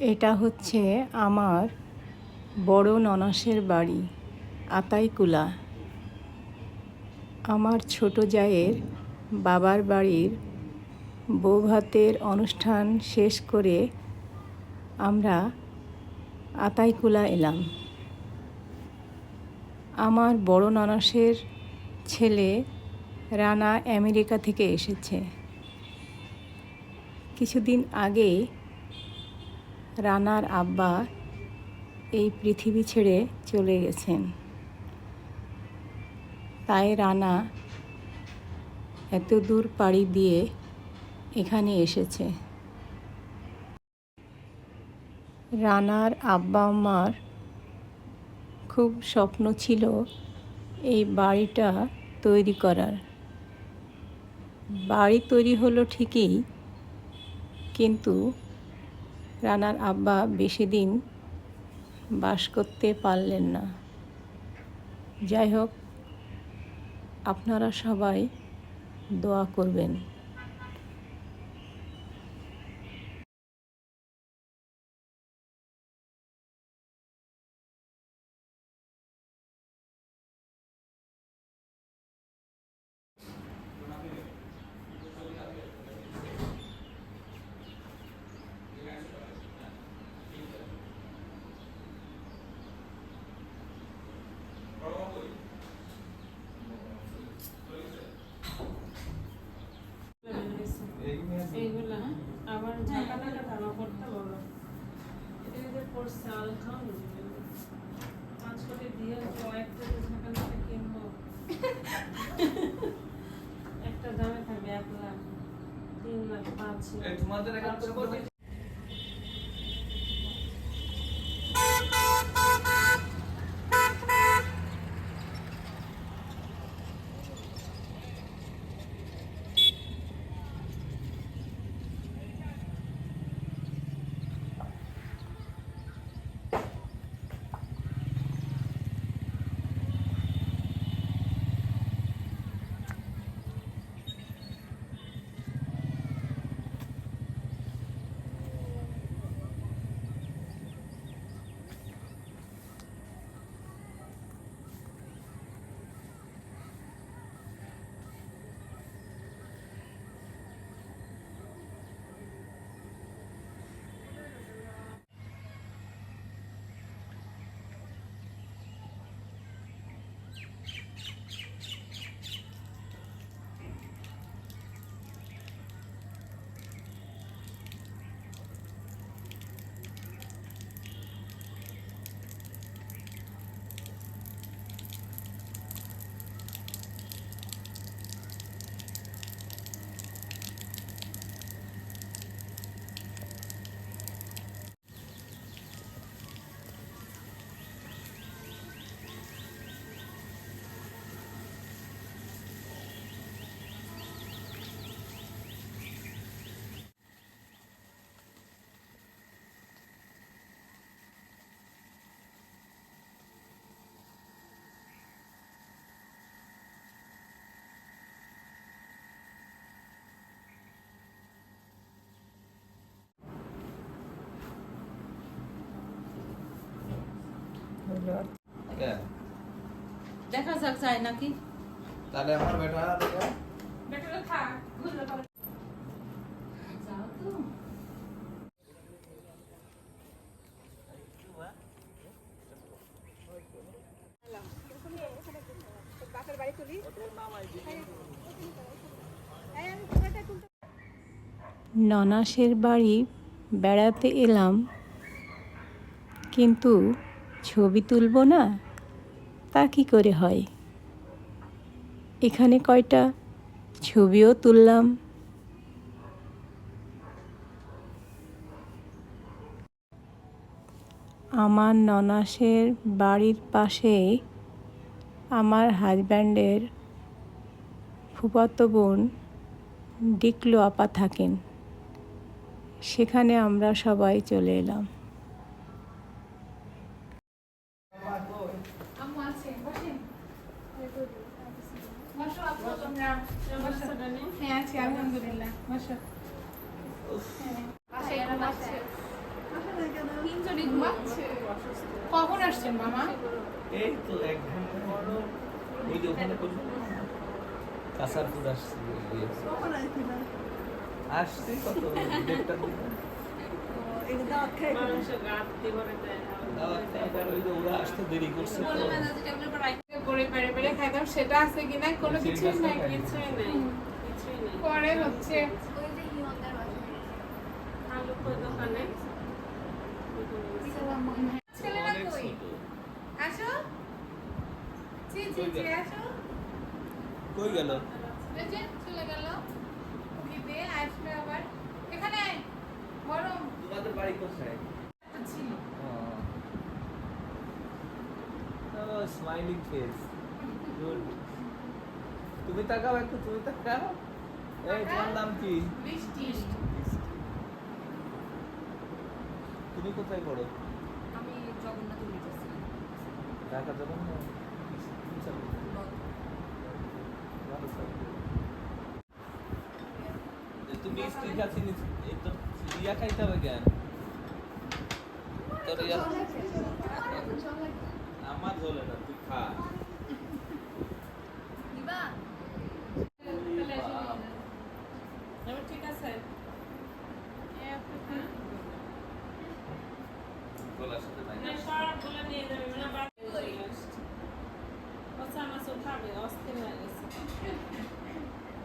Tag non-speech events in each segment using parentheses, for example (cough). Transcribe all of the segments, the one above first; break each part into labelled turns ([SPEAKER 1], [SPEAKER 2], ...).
[SPEAKER 1] এটা হচ্ছে আমার বড় ননাসের বাড়ি, আতাইকুলা। আমার ছোট জায়ের বাবার বাড়ির বৌভাতের অনুষ্ঠান শেষ করে আমরা আতাইকুলা এলাম। আমার বড় ননাসের ছেলে রানা আমেরিকা থেকে এসেছে। কিছুদিন আগে রানার আব্বা এই পৃথিবী ছেড়ে চলে গেছেন। তাই রানা এত দূর পাড়ি দিয়ে এখানে এসেছে। রানার আব্বা মার খুব স্বপ্ন ছিল এই বাড়িটা তৈরি করার। বাড়ি তৈরি হলো ঠিকই, কিন্তু রানার আব্বা বেশি দিন বাস করতে পারলেন না। যাই হোক আপনারা সবাই দোয়া করবেন
[SPEAKER 2] এইগুলা আবার ঝাঁকাটাকে ধারণা করতে বলো পাঁচ কোটি দিয়ে কয়েকটা যে ঝাঁকাটাকে কিনবো (laughs) একটা দামে থাকবে এক লাখ তিন লাখ পাঁচ
[SPEAKER 3] তোমাদের কে?
[SPEAKER 4] দেখা যাক যায় নাকি?
[SPEAKER 3] তাহলে আমার বেটা
[SPEAKER 2] থাক? ঘুরলে
[SPEAKER 4] যাও তো।
[SPEAKER 1] ননাসের বাড়ি বেড়াতে এলাম কিন্তু ছবি তুলব না? তা কি করে হয়? এখানে কয়টা ছবিও তুললাম। আমার ননাসের বাড়ির পাশে আমার হাজব্যান্ডের ফুফাতো বোন ডিকলো আপা থাকেন। সেখানে আমরা সবাই চলে এলাম
[SPEAKER 4] আম্মু আছে বসেন বসো আপু তোমরা
[SPEAKER 2] ব্যবস্থাটা নেই
[SPEAKER 4] হ্যাঁ আছি আলহামদুলিল্লাহ বসো হ্যাঁ আসে এরা বসে বসো তিনজনই ঘুমাচ্ছে কখন আসছেন মামা?
[SPEAKER 3] এই তো এক ঘণ্টা ওই যে ওখানে কাসারপুর আসছি আসছি কত? দেড়টার দিকে।
[SPEAKER 4] সেটা আছে কিনা? কোনো কিছুই নাই
[SPEAKER 2] কিছুই নেই।
[SPEAKER 4] পরে হচ্ছে
[SPEAKER 2] কই দোকানে।
[SPEAKER 4] ছেলেরা
[SPEAKER 3] অনেক
[SPEAKER 4] কই?
[SPEAKER 3] ছোট।
[SPEAKER 4] আসো। জি জি জি আসো।
[SPEAKER 3] কই গেল?
[SPEAKER 4] চলে গেল। দিদি আসবে আবার। এখানে আয়, গরম।
[SPEAKER 3] তোমাদের বাড়ি কোথায়? স্মাইলিং ফেস গুড তুমি তাকাও একটু তুমি তাকাও। এই তোমার নাম কি?
[SPEAKER 4] বৃষ্টি
[SPEAKER 3] তুমি কোথায় পড়ো?
[SPEAKER 4] আমি জগন্নাথ?
[SPEAKER 3] ঢাকা। এ তুমি স্ত্রী তো ইয়া খাইতে হবে কেন? তোর আমার ঝোলে না তুই খা
[SPEAKER 4] দিবা
[SPEAKER 2] এবার ঠিক আছে
[SPEAKER 3] গলার সাথে নাই
[SPEAKER 2] না, সবগুলো নিয়ে যাবে মানে বাড়ি চলে আসছে। বাচ্চা আমার সব খাবে, অস্থির হয়ে গেছে।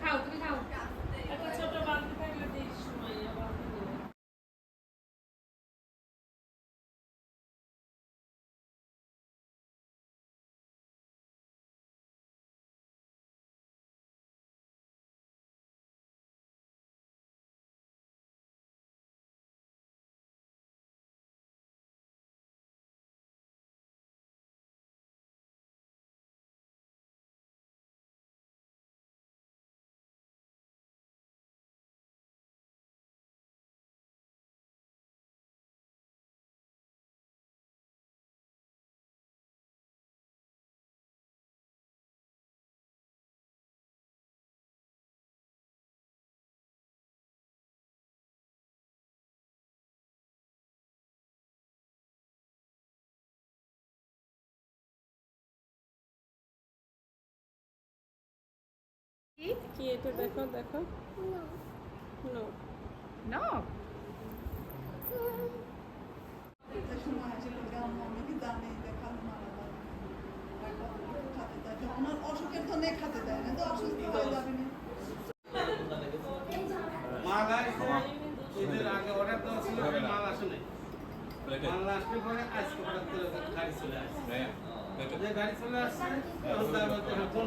[SPEAKER 4] খাও তুমি খাও
[SPEAKER 2] একটা ছোট বালতি থাকলে দিস সময় বালতি নিয়ে। কি? এটা? দেখো দেখো.
[SPEAKER 4] নো
[SPEAKER 5] ওনার অসুখের জন্য খাতে দেয় না তো অসুস্থ হয়ে যাবে না।
[SPEAKER 6] মাল আসছে ঈদের আগে অর্ডার দেওয়া ছিল মাল আসে নাই মাল আসলে পরে আজকে হঠাৎ করে গাড়ি চলে আসছে। গাড়ি চলে আসছে তখন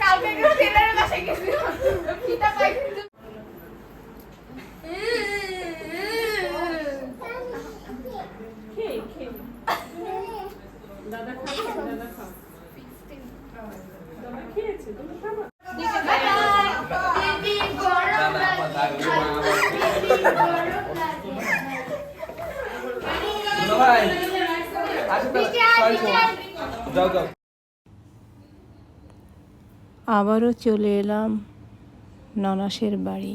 [SPEAKER 4] কালকে গেলে টেলারের বাসায় গেছি ফিতা পাইছি।
[SPEAKER 2] দাদা খাবে দাদা খাও দাদা খেয়েছে তুমি খাবা
[SPEAKER 3] যাও যাও
[SPEAKER 1] আবারও চলে এলাম ননাসের বাড়ি।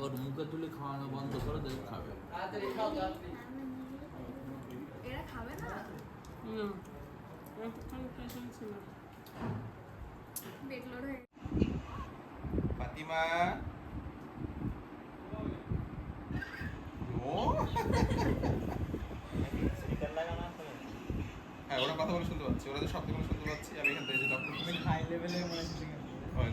[SPEAKER 3] করো মুখে তুলে খাওয়ানো বন্ধ করে দেখে খাবে।
[SPEAKER 4] এরা না? হয়ে
[SPEAKER 7] ফাতিমা? হ্যাঁ ওরা কথা বলে শুনতে পাচ্ছি ওরা যে শব্দগুলো শুনতে পাচ্ছি আমি এখান থেকে যে ডক্টর হাই লেভেলে মনে হচ্ছে অনেক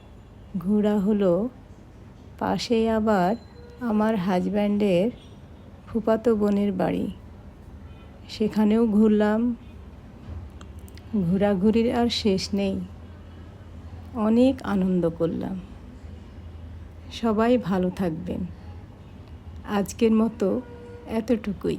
[SPEAKER 1] ঘোরা হলো পাশেই আবার আমার হাজব্যান্ডের ফুপাতো বোনের বাড়ি। সেখানেও ঘুরলাম। ঘোরাঘুরির আর শেষ নেই। অনেক আনন্দ করলাম। সবাই ভালো থাকবেন। আজকের মতো এতটুকুই।